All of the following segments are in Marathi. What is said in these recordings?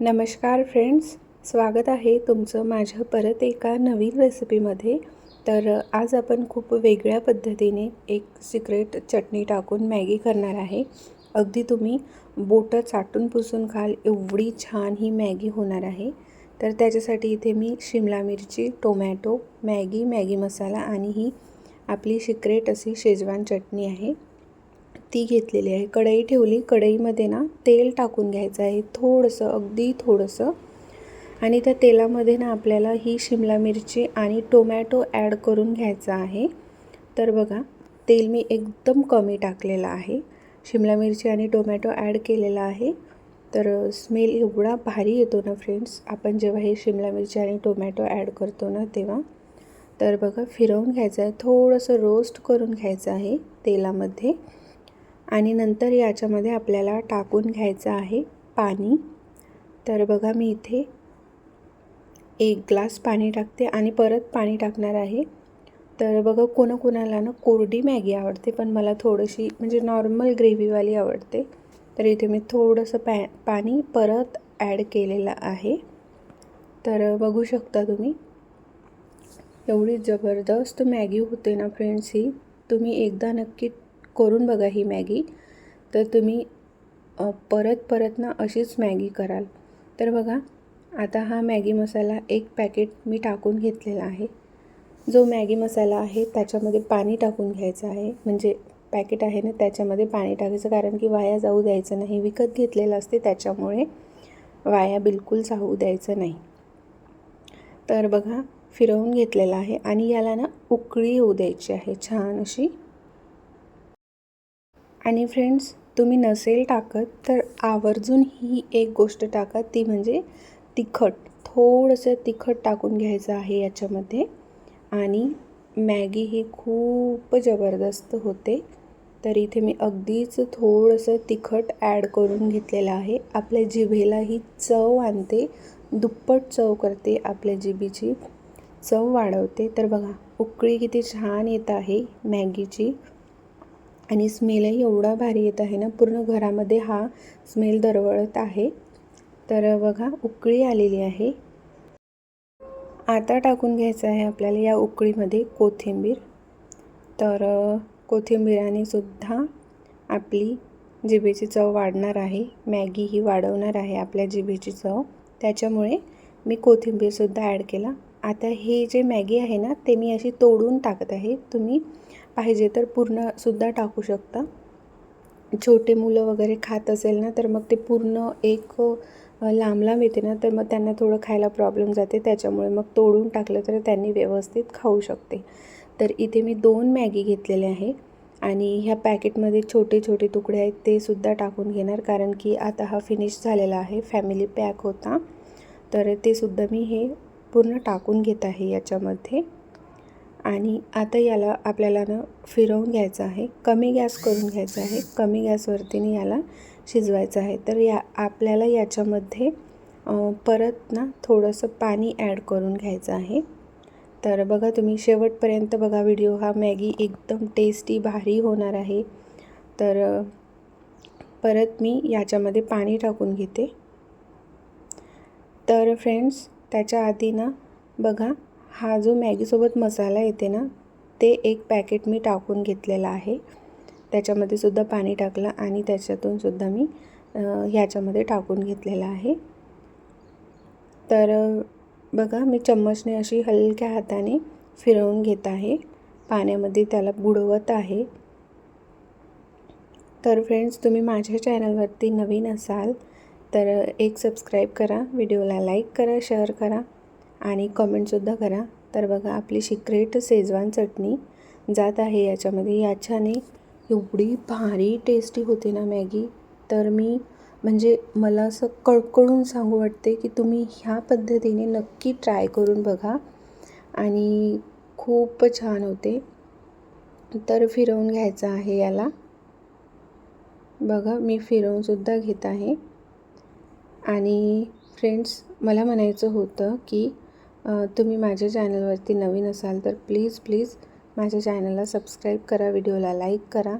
नमस्कार फ्रेंड्स स्वागत आहे तुमचं माझ्या परत एका नवीन रेसिपीमध्ये. तर आज आपण खूप वेगळ्या पद्धतीने एक सिक्रेट चटणी टाकून मॅगी करणार आहे. अगदी तुम्ही बोटं चाटून पुसून खाल एवढी छान ही मॅगी होणार आहे. तर त्याच्यासाठी इथे मी शिमला मिरची टोमॅटो मॅगी मॅगी मसाला आणि ही आपली सिक्रेट अशी शेजवान चटणी आहे. ती घेतलेली आहे. कढई ठेवली. कढईमध्ये ना तेल टाकून घ्यायचं आहे. थोडंसं अगदी थोडंसं. आणि त्या तेलामध्ये ना आपल्याला ही शिमला मिरची आणि टोमॅटो ॲड करून घ्यायचा आहे. तर बघा तेल मी एकदम कमी टाकलेलं आहे. शिमला मिरची आणि टोमॅटो ॲड केलेला आहे. तर स्मेल एवढा भारी येतो ना फ्रेंड्स. आपण जेव्हा हे शिमला मिरची आणि टोमॅटो ॲड करतो ना तेव्हा. तर बघा फिरवून घ्यायचं आहे. थोडंसं रोस्ट करून घ्यायचं आहे तेलामध्ये. आणि नंतर याच्यामध्ये आपल्याला टाकून घ्यायचं आहे पाणी. तर बघा मी इथे एक ग्लास पाणी टाकते आणि परत पाणी टाकणार आहे. तर बघा कोणाकोणाला ना कोरडी मॅगी आवडते पण मला थोडीशी म्हणजे नॉर्मल ग्रेव्हीवाली आवडते. तर इथे मी थोडंसं पॅ पाणी परत ॲड केलेलं आहे. तर बघू शकता तुम्ही एवढी जबरदस्त मॅगी होते ना फ्रेंड्स ही. तुम्ही एकदा नक्की करून बघा ही मॅगी. तर तुम्ही परत परत ना अशीच मॅगी कराल. तर बघा आता हा मॅगी मसाला एक पॅकेट मी टाकून घेतलेला आहे. जो मॅगी मसाला आहे त्याच्यामध्ये पाणी टाकून घ्यायचं आहे. म्हणजे पॅकेट आहे ना त्याच्यामध्ये पाणी टाकायचं कारण की वाया जाऊ द्यायचं नाही. विकत घेतलेलं असते त्याच्यामुळे वाया बिलकुल जाऊ द्यायचं नाही. तर बघा फिरवून घेतलेला आहे आणि याला ना उकळी येऊ द्यायची आहे छान अशी. आणि फ्रेंड्स तुम्ही नसेल टाकत तर आवर्जून ही एक गोष्ट टाका ती म्हणजे तिखट. थोडंसं तिखट टाकून घ्यायचं आहे याच्यामध्ये. आणि मॅगी ही खूप जबरदस्त होते. तर इथे मी अगदीच थोडंसं तिखट ॲड करून घेतलेलं आहे. आपल्या जिभेला ही चव आणते. दुप्पट चव करते आपल्या जिभेची. चव वाढवते. तर बघा उकळी किती छान येत आहे मॅगीची. आणि स्मेलही एवढा भारी येत आहे ना पूर्ण घरामध्ये हा स्मेल दरवळत आहे. तर बघा उकळी आलेली आहे. आता टाकून घ्यायचं आहे आपल्याला या उकळीमध्ये कोथिंबीर. तर कोथिंबीराने सुद्धा आपली जिभेची चव वाढणार आहे. मॅगी ही वाढवणार आहे आपल्या जिभेची चव. त्याच्यामुळे मी कोथिंबीरसुद्धा ॲड केला. आता हे जे मॅगी आहे ना ते मी अशी तोडून टाकत आहे. तुम्ही पाहिजे तर पूर्णसुद्धा टाकू शकता. छोटे मुलं वगैरे खात असेल ना तर मग ते पूर्ण एक लांब लांब येते ना तर मग त्यांना थोडं खायला प्रॉब्लेम जाते. त्याच्यामुळे मग तोडून टाकलं तर त्यांनी व्यवस्थित खाऊ शकते. तर इथे मी दोन मॅगी घेतलेले आहे आणि ह्या पॅकेटमध्ये छोटे छोटे तुकडे आहेत ते सुद्धा टाकून घेणार. कारण की आता हा फिनिश झालेला आहे फॅमिली पॅक होता. तर ते सुद्धा मी हे पूर्ण टाकून घेत आहे याच्यामध्ये. आणि आता याला आपल्याला ना फिरवून घ्यायचं आहे. कमी गॅस करून घ्यायचा आहे. कमी गॅसवरतीने याला शिजवायचं आहे. तर या आपल्याला याच्यामध्ये परत ना थोडंसं पाणी ॲड करून घ्यायचं आहे. तर बघा तुम्ही शेवटपर्यंत बघा व्हिडिओ हा. मॅगी एकदम टेस्टी भारी होणार आहे. तर परत मी याच्यामध्ये पाणी टाकून घेते. तर फ्रेंड्स त्याच्या आधी ना बघा हा जो मॅगीसोबत मसाला येते ना ते एक पॅकेट मी टाकून घेतलेला आहे. त्याच्यामध्ये सुद्धा पाणी टाकलं आणि त्याच्यातून सुद्धा मी ह्याच्यामध्ये टाकून घेतलेलं आहे. तर बघा मी चम्मचने अशी हलक्या हाताने फिरवून घेत आहे. पाण्यामध्ये त्याला बुडवत आहे. तर फ्रेंड्स तुम्ही माझ्या चॅनलवरती नवीन असाल तर एक सबस्क्राईब करा व्हिडिओला लाईक करा शेअर करा. आणि कमेंटसुद्धा करा. तर बघा आपली सिक्रेट शेजवान चटणी जात आहे याच्यामध्ये. याच्याने एवढी भारी टेस्टी होते ना मॅगी. तर मी म्हणजे मला असं कळकळून सांगू वाटते की तुम्ही ह्या पद्धतीने नक्की ट्राय करून बघा. आणि खूप छान होते. तर फिरवून घ्यायचं आहे याला. बघा मी फिरवूनसुद्धा घेत आहे. आणि फ्रेंड्स मला म्हणायचं होतं की तुम्ही माझ्या चॅनलवरती नवीन असाल तर प्लीज प्लीज माझ्या चॅनलला सबस्क्राईब करा व्हिडिओला लाईक करा.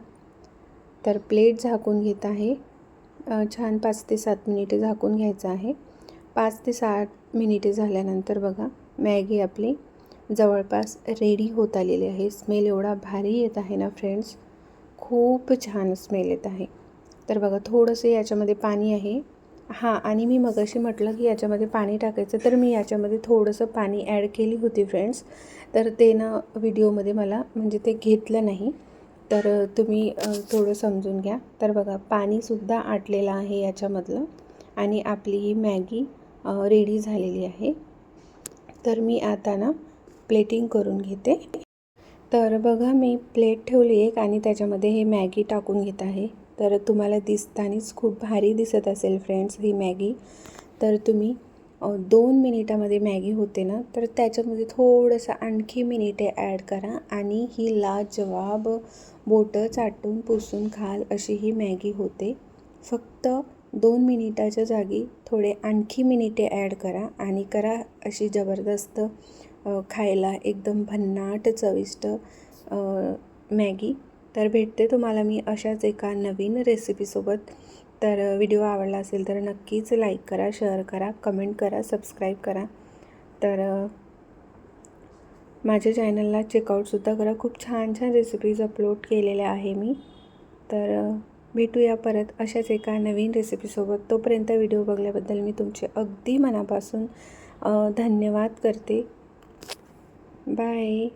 तर प्लेट झाकून घेत आहे. छान पाच ते सात मिनिटे झाकून घ्यायचं आहे. पाच ते सात मिनिटे झाल्यानंतर बघा मॅगी आपली जवळपास रेडी होत आलेली आहे. स्मेल एवढा भारी येत आहे ना फ्रेंड्स खूप छान स्मेल येत आहे. तर बघा थोडंसं याच्यामध्ये पाणी आहे. हां आणि मी मगाशी म्हटलं की याच्यामध्ये पाणी टाकायचं तर मी याच्यामध्ये थोडंसं पाणी ॲड केली होती फ्रेंड्स. तर ते ना व्हिडिओमध्ये मला म्हणजे ते घेतलं नाही. तर तुम्ही थोडं समजून घ्या. तर बघा पाणीसुद्धा आटलेलं आहे याच्यामधलं. आणि आपली ही मॅगी रेडी झालेली आहे. तर मी आता ना प्लेटिंग करून घेते. तर बघा मी प्लेट ठेवली एक आणि त्याच्यामध्ये हे मॅगी टाकून घेत आहे. तर तुम्हाला दिसतानीच खूप भारी दिसत असेल फ्रेंड्स ही मॅगी. तर तुम्ही दोन मिनिटामध्ये मॅगी होते ना तर त्याच्यामध्ये थोडंसं आणखी मिनिटे ॲड करा आणि ही लाजवाब बोटं चाटून पुसून खाल अशी ही मॅगी होते. फक्त दोन मिनिटाच्या जागी थोडे आणखी मिनिटे ॲड करा आणि करा अशी जबरदस्त खायला एकदम भन्नाट चविष्ट मॅगी. तर भेटते तुम्हाला मी अशाच एका नवीन रेसिपीसोबत. तर व्हिडिओ आवडला असेल तर नक्कीच लाईक करा शेअर करा कमेंट करा सबस्क्राईब करा. तर माझ्या चॅनलला चेकआउटसुद्धा करा. खूप छान छान रेसिपीज अपलोड केलेल्या आहे मी. तर भेटूया परत अशाच एका नवीन रेसिपीसोबत. तोपर्यंत व्हिडिओ बघल्याबद्दल मी तुमचे अगदी मनापासून धन्यवाद करते. बाय.